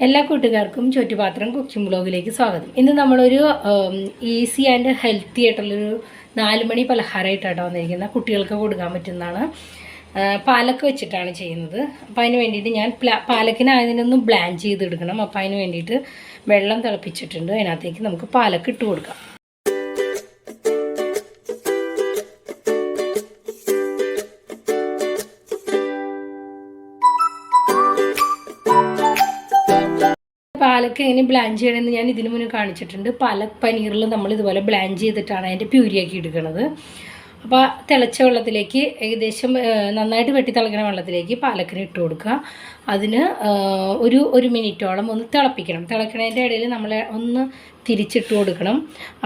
എല്ലാ കൂട്ടുകാർക്കും ചുറ്റുപാത്രം കുക്കിംഗ് ബ്ലോഗിലേക്ക് സ്വാഗതം. ഇന്ന് നമ്മളൊരു ഈസി ആൻഡ് ഹെൽത്തി ആയിട്ടുള്ളൊരു നാല് മണി പലഹാരമായിട്ടാണ് വന്നിരിക്കുന്നത് കുട്ടികൾക്ക് കൊടുക്കാൻ പറ്റുന്നതാണ്. പാലക്ക് വെച്ചിട്ടാണ് ചെയ്യുന്നത്. അപ്പോൾ അതിന് വേണ്ടിയിട്ട് ഞാൻ പ്ല- പാലക്കിന് അതിനൊന്ന് ബ്ലാൻഡ് ചെയ്തെടുക്കണം അപ്പോൾ അതിന് വേണ്ടിയിട്ട് വെള്ളം തിളപ്പിച്ചിട്ടുണ്ട്. അതിനകത്തേക്ക് നമുക്ക് പാലക്ക് ഇട്ട് കൊടുക്കാം. പാലക്ക് എങ്ങനെ ബ്ലാഞ്ച് ചെയ്യണമെന്ന് ഞാൻ ഇതിനു മുന്നേ കാണിച്ചിട്ടുണ്ട്. പാലക് പനീറിൽ നമ്മൾ ഇതുപോലെ ബ്ലാഞ്ച് ചെയ്തിട്ടാണ് അതിന്റെ പ്യൂരിയാക്കി എടുക്കുന്നത്. അപ്പോൾ തിളച്ച വെള്ളത്തിലേക്ക് ഏകദേശം നന്നായിട്ട് വെട്ടി തിളയ്ക്കണ വെള്ളത്തിലേക്ക് പാലക്കിന് ഇട്ട് കൊടുക്കുക. അതിന് ഒരു ഒരു മിനിറ്റോളം ഒന്ന് തിളപ്പിക്കണം. തിളക്കണതിന്റെ ഇടയിൽ നമ്മൾ ഒന്ന് തിരിച്ചിട്ട് കൊടുക്കണം.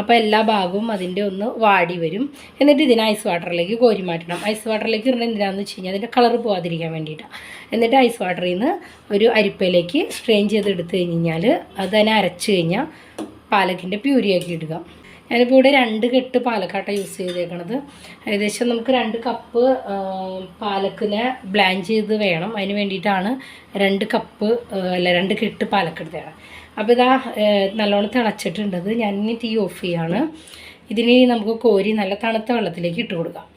അപ്പോൾ എല്ലാ ഭാഗവും അതിന്റെ ഒന്ന് വാടി വരും. എന്നിട്ട് ഇതിനെ ഐസ് വാട്ടറിലേക്ക് കോരി മാറ്റണം. ഐസ് വാട്ടറിലേക്ക് ഇടണം എന്തിനാണെന്ന് വെച്ച് കഴിഞ്ഞാൽ അതിന്റെ കളർ പോകാതിരിക്കാൻ വേണ്ടിയിട്ടാണ് എന്നിട്ട് ഐസ് വാട്ടറിൽ നിന്ന് ഒരു അരിപ്പയിലേക്ക് സ്ട്രെയിൻ ചെയ്ത് എടുത്തു കഴിഞ്ഞാൽ അതിനെ അരച്ച് കഴിഞ്ഞാൽ പാലക്കിന്റെ പ്യൂരിയാക്കി ഇടുക. ഞാനിപ്പോൾ ഇവിടെ രണ്ട് കെട്ട് പാലക്കാട്ട യൂസ് ചെയ്തേക്കണത്. ഏകദേശം നമുക്ക് രണ്ട് കപ്പ് പാലക്കിനെ ബ്ലാൻഡ് ചെയ്ത് വേണം. അതിന് വേണ്ടിയിട്ടാണ് രണ്ട് കപ്പ് അല്ല രണ്ട് കെട്ട് പാലക്കെടുത്തതാണ് അപ്പോൾ ഇതാ നല്ലോണം തിളച്ചിട്ടുണ്ടത് ഞാൻ തീ ഓഫ് ചെയ്യാണ്. ഇതിന് നമുക്ക് കോരി നല്ല തണുത്ത വെള്ളത്തിലേക്ക് ഇട്ട് കൊടുക്കാം.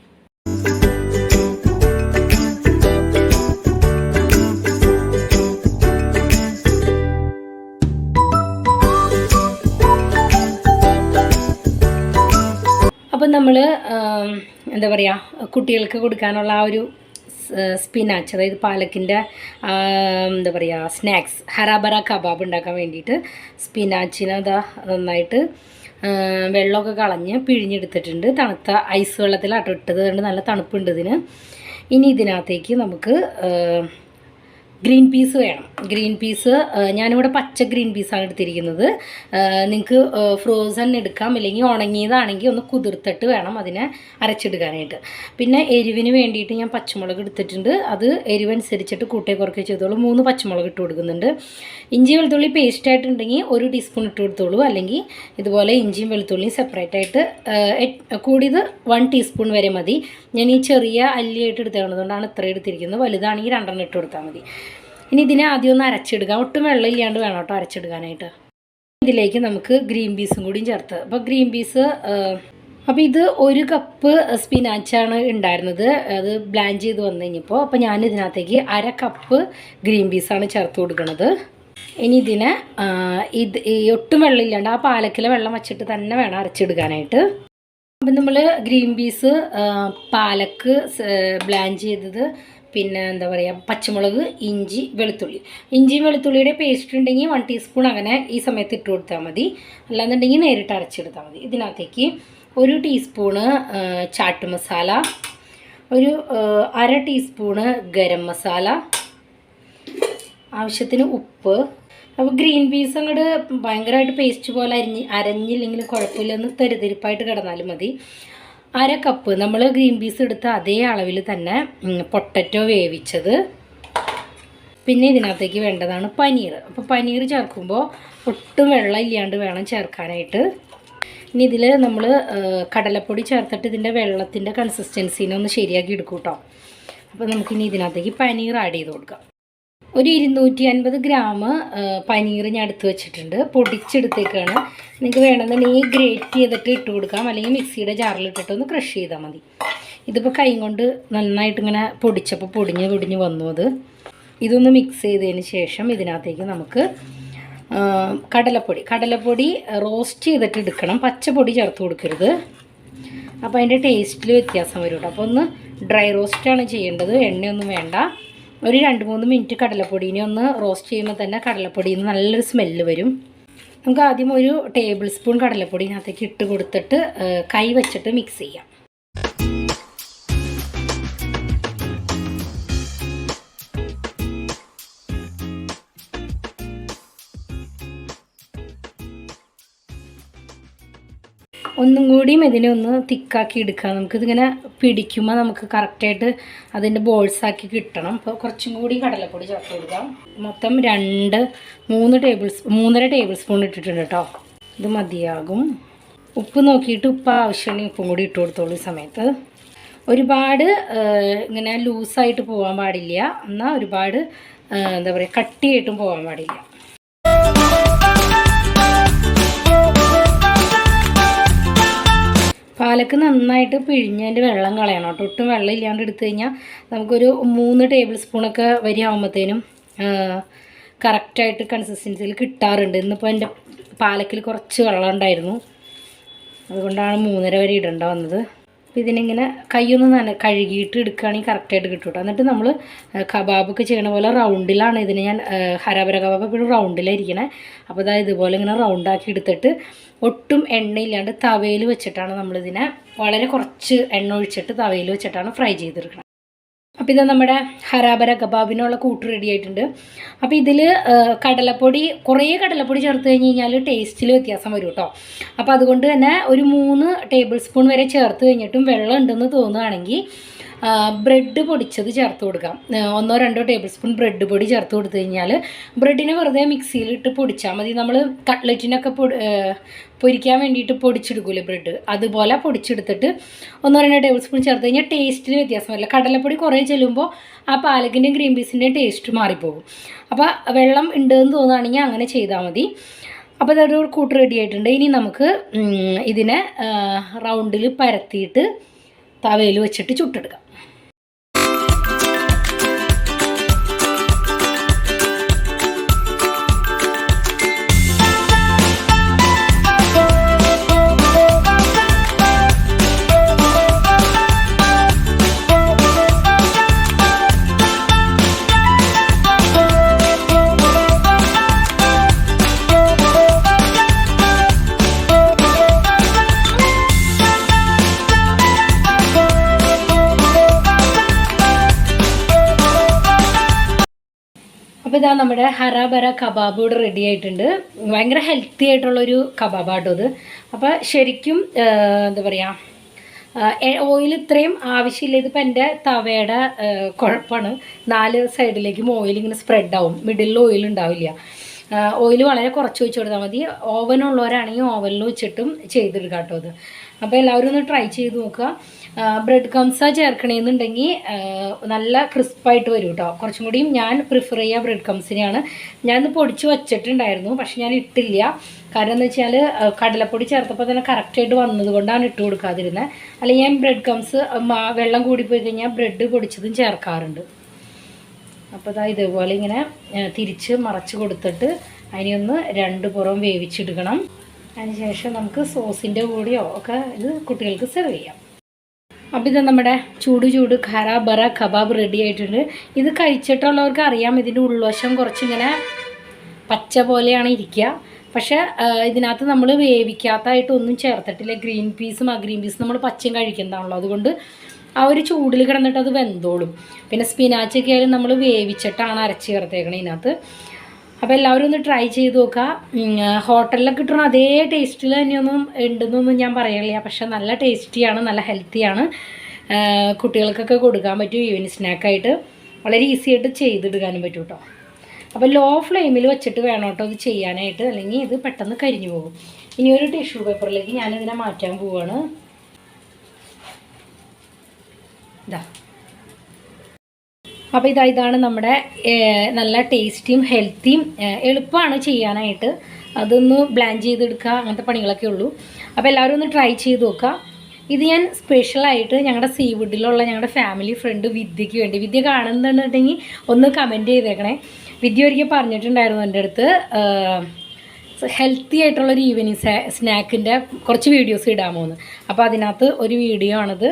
നമ്മൾ എന്താ പറയുക കുട്ടികൾക്ക് കൊടുക്കാനുള്ള ആ ഒരു സ്പിനാച്ച് അതായത് പാലക്കിന്റെ എന്താ പറയുക സ്നാക്സ് ഹറാബറ കബാബ് ഉണ്ടാക്കാൻ വേണ്ടിയിട്ട് സ്പിനാച്ചിനെ അതാ നന്നായിട്ട് വെള്ളമൊക്കെ കളഞ്ഞ് പിഴിഞ്ഞെടുത്തിട്ടുണ്ട്. തണുത്ത ഐസ് വെള്ളത്തിലാട്ടോ ഇട്ടത്. കൊണ്ട് നല്ല തണുപ്പുണ്ട് ഇതിന്. ഇനി ഇതിനകത്തേക്ക് നമുക്ക് ഗ്രീൻ പീസ് വേണം. ഗ്രീൻ പീസ് ഞാനിവിടെ പച്ച ഗ്രീൻ പീസാണ് എടുത്തിരിക്കുന്നത്. നിങ്ങൾക്ക് ഫ്രോസൺ എടുക്കാം അല്ലെങ്കിൽ ഉണങ്ങിയതാണെങ്കിൽ ഒന്ന് കുതിർത്തിട്ട് വേണം അതിനെ അരച്ചെടുക്കാനായിട്ട് പിന്നെ എരിവിന് വേണ്ടിയിട്ട് ഞാൻ പച്ചമുളക് എടുത്തിട്ടുണ്ട്. അത് എരിവനുസരിച്ചിട്ട് കൂട്ടേ കുറയ്ക്കുക ചെയ്തോളൂ. മൂന്ന് പച്ചമുളക് ഇട്ട് കൊടുക്കുന്നുണ്ട്. ഇഞ്ചി വെളുത്തുള്ളി പേസ്റ്റ് ആയിട്ടുണ്ടെങ്കിൽ ഒരു ടീസ്പൂൺ ഇട്ട് കൊടുത്തോളൂ. അല്ലെങ്കിൽ ഇതുപോലെ ഇഞ്ചിയും വെളുത്തുള്ളിയും സെപ്പറേറ്റ് ആയിട്ട് കൂടിയത് വൺ ടീസ്പൂൺ വരെ മതി. ഞാൻ ഈ ചെറിയ അല്ലിയായിട്ട് എടുത്തേക്കുന്നതുകൊണ്ടാണ് ഇത്ര എടുത്തിരിക്കുന്നത്. വലുതാണെങ്കിൽ രണ്ടെണ്ണം ഇട്ട് കൊടുത്താൽ മതി. ഇനി ഇതിനെ ആദ്യം ഒന്ന് അരച്ചെടുക്കാം ഒട്ടും വെള്ളം ഇല്ലാണ്ട് വേണം കേട്ടോ അരച്ചെടുക്കാനായിട്ട് ഇതിലേക്ക് നമുക്ക് ഗ്രീൻ പീസും കൂടിയും ചേർത്ത്. അപ്പോൾ ഗ്രീൻ പീസ് അപ്പോൾ ഇത് ഒരു കപ്പ് സ്പിനാച്ചാണ് ഉണ്ടായിരുന്നത്. അത് ബ്ലാൻഡ് ചെയ്ത് വന്നു കഴിഞ്ഞപ്പോൾ അപ്പോൾ ഞാൻ ഇതിനകത്തേക്ക് അര കപ്പ് ഗ്രീൻ പീസാണ് ചേർത്ത് കൊടുക്കുന്നത് ഇനി ഇതിനെ ഇത് ഒട്ടും വെള്ളം ഇല്ലാണ്ട് ആ പാലക്കിലെ വെള്ളം വച്ചിട്ട് തന്നെ വേണം അരച്ചെടുക്കാനായിട്ട് അപ്പം നമ്മൾ ഗ്രീൻ പീസ് പാലക്ക് ബ്ലാൻഡ് ചെയ്തത് പിന്നെ എന്താ പറയുക പച്ചമുളക് ഇഞ്ചി വെളുത്തുള്ളി. ഇഞ്ചിയും വെളുത്തുള്ളിയുടെ പേസ്റ്റ് ഉണ്ടെങ്കിൽ വൺ ടീസ്പൂൺ അങ്ങനെ ഈ സമയത്ത് ഇട്ട് കൊടുത്താൽ മതി. അല്ലാന്നുണ്ടെങ്കിൽ നേരിട്ട് അരച്ചെടുത്താൽ മതി. ഇതിനകത്തേക്ക് ഒരു ടീസ്പൂണ് ചാട്ട് മസാല ഒരു അര ടീസ്പൂണ് ഗരം മസാല ആവശ്യത്തിന് ഉപ്പ്. അപ്പോൾ ഗ്രീൻ പീസ് അങ്ങോട്ട് ഭയങ്കരമായിട്ട് പേസ്റ്റ് പോലെ അരിഞ്ഞ് അരഞ്ഞില്ലെങ്കിൽ കുഴപ്പമില്ലെന്ന് തെരുതെരിപ്പായിട്ട് കിടന്നാലും മതി. അര കപ്പ് നമ്മൾ ഗ്രീൻ പീസ് എടുത്ത അതേ അളവിൽ തന്നെ പൊട്ടറ്റോ വേവിച്ചത്. പിന്നെ ഇതിനകത്തേക്ക് വേണ്ടതാണ് പനീർ അപ്പോൾ പനീർ ചേർക്കുമ്പോൾ ഒട്ടും വെള്ളം ഇല്ലാണ്ട് വേണം ചേർക്കാനായിട്ട്. ഇനി ഇതിൽ നമ്മൾ കടലപ്പൊടി ചേർത്തിട്ട് ഇതിന്റെ വെള്ളത്തിന്റെ കൺസിസ്റ്റൻസിനെ ഒന്ന് ശരിയാക്കി എടുക്കും കേട്ടോ അപ്പോൾ നമുക്കിനി ഇതിനകത്തേക്ക് പനീർ ആഡ് ചെയ്ത് കൊടുക്കാം. ഒരു ഇരുന്നൂറ്റി അൻപത് ഗ്രാം പനീർ ഞാൻ എടുത്ത് വെച്ചിട്ടുണ്ട്. പൊടിച്ചെടുത്തേക്കാണ്. നിങ്ങൾക്ക് വേണമെന്നുണ്ടെങ്കിൽ ഗ്രേറ്റ് ചെയ്തിട്ട് ഇട്ട് കൊടുക്കാം. അല്ലെങ്കിൽ മിക്സിയുടെ ജാറിൽ ഇട്ടിട്ട് ഒന്ന് ക്രഷ് ചെയ്താൽ മതി. ഇതിപ്പോൾ കൈ കൊണ്ട് നന്നായിട്ട് ഇങ്ങനെ പൊടിച്ചപ്പോൾ പൊടിഞ്ഞ് പൊടിഞ്ഞ് വന്നു അത്. ഇതൊന്ന് മിക്സ് ചെയ്തതിന് ശേഷം ഇതിനകത്തേക്ക് നമുക്ക് കടലപ്പൊടി. കടലപ്പൊടി റോസ്റ്റ് ചെയ്തിട്ട് എടുക്കണം. പച്ചപ്പൊടി ചേർത്ത് കൊടുക്കരുത്. അപ്പോൾ അതിന്റെ ടേസ്റ്റിൽ വ്യത്യാസം വരും അപ്പോൾ ഒന്ന് ഡ്രൈ റോസ്റ്റാണ് ചെയ്യേണ്ടത്. എണ്ണയൊന്നും വേണ്ട. ഒരു രണ്ട് മൂന്ന് മിനിറ്റ് കടലപ്പൊടീനെ ഒന്ന് റോസ്റ്റ് ചെയ്യുമ്പോൾ തന്നെ കടലപ്പൊടിയിൽ നിന്ന് നല്ലൊരു സ്മെല്ല് വരും. നമുക്ക് ആദ്യം ഒരു ടേബിൾ സ്പൂൺ കടലപ്പൊടി ഇതിനകത്തേക്ക് ഇട്ട് കൊടുത്തിട്ട് കൈ വെച്ചിട്ട് മിക്സ് ചെയ്യാം. ഒന്നും കൂടിയും ഇതിനെ ഒന്ന് തിക്കാക്കി എടുക്കാം. നമുക്കിതിങ്ങനെ പിടിക്കുമ്പോൾ നമുക്ക് കറക്റ്റായിട്ട് അതിന്റെ ബോൾസാക്കി കിട്ടണം. അപ്പോൾ കുറച്ചും കൂടി കടലപ്പൊടി ചേർത്ത് കൊടുക്കാം. മൊത്തം രണ്ട് മൂന്ന് ടേബിൾ മൂന്നര ടേബിൾ സ്പൂൺ ഇട്ടിട്ടുണ്ട് കേട്ടോ ഇത് മതിയാകും. ഉപ്പ് നോക്കിയിട്ട് ഉപ്പ് ആവശ്യമുണ്ടെങ്കിൽ ഉപ്പും കൂടി ഇട്ട് കൊടുത്തോളൂ ഈ സമയത്ത്. ഒരുപാട് ഇങ്ങനെ ലൂസായിട്ട് പോകാൻ പാടില്ല. എന്നാൽ ഒരുപാട് എന്താ പറയുക കട്ടിയായിട്ടും പോകാൻ പാടില്ല. പാലക്ക് നന്നായിട്ട് പിഴിഞ്ഞതിന്റെ വെള്ളം കളയണം കേട്ടോ. ഒട്ടും വെള്ളം ഇല്ലാണ്ട് എടുത്തു കഴിഞ്ഞാൽ നമുക്കൊരു മൂന്ന് ടേബിൾ സ്പൂണൊക്കെ വരികയാകുമ്പോഴത്തേനും കറക്റ്റായിട്ട് കൺസിസ്റ്റൻസിയിൽ കിട്ടാറുണ്ട്. ഇന്നിപ്പോൾ എന്റെ പാലക്കിൽ കുറച്ച് വെള്ളം ഉണ്ടായിരുന്നു. അതുകൊണ്ടാണ് മൂന്നര വരെ ഇടേണ്ട വന്നത്. ഇതിനിങ്ങനെ കയ്യൊന്ന് നന കഴുകിയിട്ട് എടുക്കുകയാണെങ്കിൽ കറക്റ്റായിട്ട് കിട്ടും കേട്ടോ എന്നിട്ട് നമ്മൾ കബാബൊക്കെ ചെയ്യണ പോലെ റൗണ്ടിലാണ് ഇതിന് ഞാൻ ഹരാബര കബാബ് എപ്പോഴും റൗണ്ടിലായിരിക്കണേ. അപ്പോൾ അതായത് ഇതുപോലെ ഇങ്ങനെ റൗണ്ടാക്കി എടുത്തിട്ട് ഒട്ടും എണ്ണയില്ലാണ്ട് തവയിൽ വെച്ചിട്ടാണ് നമ്മളിതിനെ വളരെ കുറച്ച് എണ്ണ ഒഴിച്ചിട്ട് തവയിൽ വെച്ചിട്ടാണ് ഫ്രൈ ചെയ്തെടുക്കണം. അപ്പോൾ ഇത് നമ്മുടെ ഹരാബര കബാബിനുള്ള കൂട്ട് റെഡി ആയിട്ടുണ്ട്. അപ്പോൾ ഇതിൽ കടലപ്പൊടി കുറേ കടലപ്പൊടി ചേർത്ത് കഴിഞ്ഞ് കഴിഞ്ഞാൽ ടേസ്റ്റിൽ വ്യത്യാസം വരും കേട്ടോ അപ്പോൾ അതുകൊണ്ട് തന്നെ ഒരു മൂന്ന് ടേബിൾ സ്പൂൺ വരെ ചേർത്ത് കഴിഞ്ഞിട്ടും വെള്ളം ഉണ്ടെന്ന് തോന്നുകയാണെങ്കിൽ ബ്രെഡ് പൊടിച്ചത് ചേർത്ത് കൊടുക്കാം. ഒന്നോ രണ്ടോ ടേബിൾ സ്പൂൺ ബ്രെഡ് പൊടി ചേർത്ത് കൊടുത്തു കഴിഞ്ഞാൽ ബ്രെഡിനെ വെറുതെ മിക്സിയിലിട്ട് പൊടിച്ചാൽ മതി. നമ്മൾ കട്ട്ലറ്റിനൊക്കെ പൊടി പൊരിക്കാൻ വേണ്ടിയിട്ട് പൊടിച്ചെടുക്കൂലേ ബ്രെഡ്? അതുപോലെ പൊടിച്ചെടുത്തിട്ട് ഒന്നോ രണ്ടോ ടേബിൾ സ്പൂൺ ചേർത്ത് കഴിഞ്ഞാൽ ടേസ്റ്റിന് വ്യത്യാസം വരില്ല. കടലപ്പൊടി കുറേ ചെല്ലുമ്പോൾ ആ പാലക്കിന്റെയും ഗ്രീൻ പീസിന്റെയും ടേസ്റ്റ് മാറിപ്പോകും. അപ്പോൾ വെള്ളം ഉണ്ടെന്ന് തോന്നുകയാണെങ്കിൽ അങ്ങനെ ചെയ്താൽ മതി. അപ്പോൾ അതൊരു കൂട്ട് റെഡി ആയിട്ടുണ്ട്. ഇനി നമുക്ക് ഇതിനെ റൗണ്ടിൽ പരത്തിയിട്ട് തവയിൽ വെച്ചിട്ട് ചുട്ടെടുക്കാം. ഇതാ നമ്മുടെ ഹറാബറ കബാബ് ഇവിടെ റെഡി ആയിട്ടുണ്ട്. ഭയങ്കര ഹെൽത്തി ആയിട്ടുള്ളൊരു കബാബാട്ടോ ഇത്. അപ്പോൾ ശരിക്കും എന്താ പറയുക ഓയിൽ ഇത്രയും ആവശ്യമില്ല. ഇതിപ്പോൾ എന്റെ തവയുടെ കുഴപ്പമാണ് നാല് സൈഡിലേക്കും ഓയിൽ ഇങ്ങനെ സ്പ്രെഡ് ആവും. മിഡിലിൽ ഓയിൽ ഉണ്ടാവില്ല. ഓയിൽ വളരെ കുറച്ച് വെച്ച് കൊടുത്താൽ മതി. ഓവനുള്ളവരാണെങ്കിൽ ഓവനിൽ വെച്ചിട്ടും ചെയ്തെടുക്കാം കേട്ടോ അത് അപ്പോൾ എല്ലാവരും ഒന്ന് ട്രൈ ചെയ്ത് നോക്കുക. ബ്രെഡ് കംസ ചേർക്കണമെന്നുണ്ടെങ്കിൽ നല്ല ക്രിസ്പായിട്ട് വരും കേട്ടോ കുറച്ചും കൂടിയും ഞാൻ പ്രിഫർ ചെയ്യുക ബ്രെഡ് കംസിനെയാണ് ഞാനിന്ന് പൊടിച്ച് വച്ചിട്ടുണ്ടായിരുന്നു പക്ഷെ ഞാൻ ഇട്ടില്ല. കാരണം എന്ന് വെച്ചാൽ കടലപ്പൊടി ചേർത്തപ്പോൾ തന്നെ കറക്റ്റായിട്ട് വന്നത് കൊണ്ടാണ് ഇട്ട് കൊടുക്കാതിരുന്നത് അല്ലെങ്കിൽ ഞാൻ ബ്രെഡ് ക്രംസ് വെള്ളം കൂടിപ്പോയി കഴിഞ്ഞാൽ ബ്രെഡ് പൊടിച്ചതും ചേർക്കാറുണ്ട്. അപ്പോൾ ഇതാ ഇതേപോലെ ഇങ്ങനെ തിരിച്ച് മറച്ച് കൊടുത്തിട്ട് അതിനൊന്ന് രണ്ട് പുറം വേവിച്ചെടുക്കണം അതിനുശേഷം നമുക്ക് സോസിന്റെ കൂടെയോ ഒക്കെ ഇത് കുട്ടികൾക്ക് സെർവ് ചെയ്യാം. അപ്പോൾ ഇത് നമ്മുടെ ചൂട് ചൂട് ഖര ബറ കബാബ് റെഡി ആയിട്ടുണ്ട്. ഇത് കഴിച്ചിട്ടുള്ളവർക്ക് അറിയാം ഇതിന്റെ ഉൾവശം കുറച്ചിങ്ങനെ പച്ച പോലെയാണ് ഇരിക്കുക. പക്ഷേ ഇതിനകത്ത് നമ്മൾ വേവിക്കാത്തതായിട്ടൊന്നും ചേർത്തിട്ടില്ല. ഗ്രീൻ പീസും ആ ഗ്രീൻ പീസും നമ്മൾ പച്ചയും കഴിക്കുന്നതാണല്ലോ. അതുകൊണ്ട് ആ ഒരു ചൂടിൽ കിടന്നിട്ട് അത് വെന്തോളും. പിന്നെ സ്പിനാച്ചൊക്കെ ആയാലും നമ്മൾ വേവിച്ചിട്ടാണ് അരച്ച് ചേർത്തേക്കണേ ഇതിനകത്ത്. അപ്പോൾ എല്ലാവരും ഒന്ന് ട്രൈ ചെയ്ത് നോക്കുക ഹോട്ടലിലൊക്കെ കിട്ടുന്ന അതേ ടേസ്റ്റിൽ തന്നെയൊന്നും ഉണ്ടെന്നൊന്നും ഞാൻ പറയില്ല പക്ഷെ നല്ല ടേസ്റ്റിയാണ് നല്ല ഹെൽത്തിയാണ് കുട്ടികൾക്കൊക്കെ കൊടുക്കാൻ പറ്റും ഈവനിങ് സ്നാക്കായിട്ട് വളരെ ഈസി ആയിട്ട് ചെയ്തെടുക്കാനും പറ്റും കേട്ടോ അപ്പോൾ ലോ ഫ്ലെയിമിൽ വെച്ചിട്ട് വേണം കേട്ടോ ഇത് ചെയ്യാനായിട്ട്. അല്ലെങ്കിൽ ഇത് പെട്ടെന്ന് കരിഞ്ഞു പോകും. ഇനി ഒരു ടിഷ്യൂ പേപ്പറിലേക്ക് ഞാനിതിനെ മാറ്റാൻ പോവുകയാണ് ഇതാ. അപ്പോൾ ഇതാ ഇതാണ് നമ്മുടെ നല്ല ടേസ്റ്റിയും ഹെൽത്തിയും എളുപ്പമാണ് ചെയ്യാനായിട്ട്. അതൊന്ന് ബ്ലാൻഡ് ചെയ്തെടുക്കുക അങ്ങനത്തെ പണികളൊക്കെ ഉള്ളൂ. അപ്പോൾ എല്ലാവരും ഒന്ന് ട്രൈ ചെയ്ത് നോക്കുക. ഇത് ഞാൻ സ്പെഷ്യലായിട്ട് ഞങ്ങളുടെ സീവുഡിലുള്ള ഞങ്ങളുടെ ഫാമിലി ഫ്രണ്ട് വിദ്യയ്ക്ക് വേണ്ടി വിദ്യ കാണുന്നുണ്ടെങ്കിൽ ഒന്ന് കമന്റ് ചെയ്തേക്കണേ. വിദ്യ ഒരിക്കൽ പറഞ്ഞിട്ടുണ്ടായിരുന്നു എന്റെ അടുത്ത് ഹെൽത്തി ആയിട്ടുള്ളൊരു ഈവനിങ് സ്നാക്കിന്റെ കുറച്ച് വീഡിയോസ് ഇടാൻ എന്ന് അപ്പോൾ അതിനകത്ത് ഒരു വീഡിയോ ആണിത്.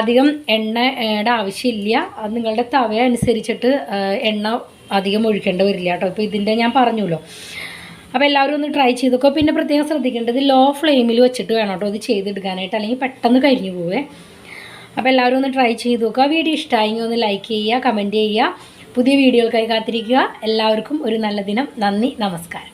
അധികം എണ്ണയുടെ ആവശ്യമില്ല. അത് നിങ്ങളുടെ തവയ അനുസരിച്ചിട്ട് എണ്ണ അധികം ഒഴിക്കേണ്ടി വരില്ല കേട്ടോ. ഇപ്പോൾ ഇതിന്റെ ഞാൻ പറഞ്ഞല്ലോ. അപ്പോൾ എല്ലാവരും ഒന്ന് ട്രൈ ചെയ്ത് നോക്കുക പിന്നെ പ്രത്യേകം ശ്രദ്ധിക്കേണ്ടത് ലോ ഫ്ലെയിമിൽ വെച്ചിട്ട് വേണം കേട്ടോ ഇത് ചെയ്തെടുക്കാനായിട്ട്. അല്ലെങ്കിൽ പെട്ടെന്ന് കരിഞ്ഞു പോവേ. അപ്പോൾ എല്ലാവരും ഒന്ന് ട്രൈ ചെയ്ത് നോക്കുക വീഡിയോ ഇഷ്ടമായെങ്കിൽ ഒന്ന് ലൈക്ക് ചെയ്യുക കമന്റ് ചെയ്യുക. പുതിയ വീഡിയോകൾക്കായി കാത്തിരിക്കുക. എല്ലാവർക്കും ഒരു നല്ല ദിനം. നന്ദി നമസ്കാരം.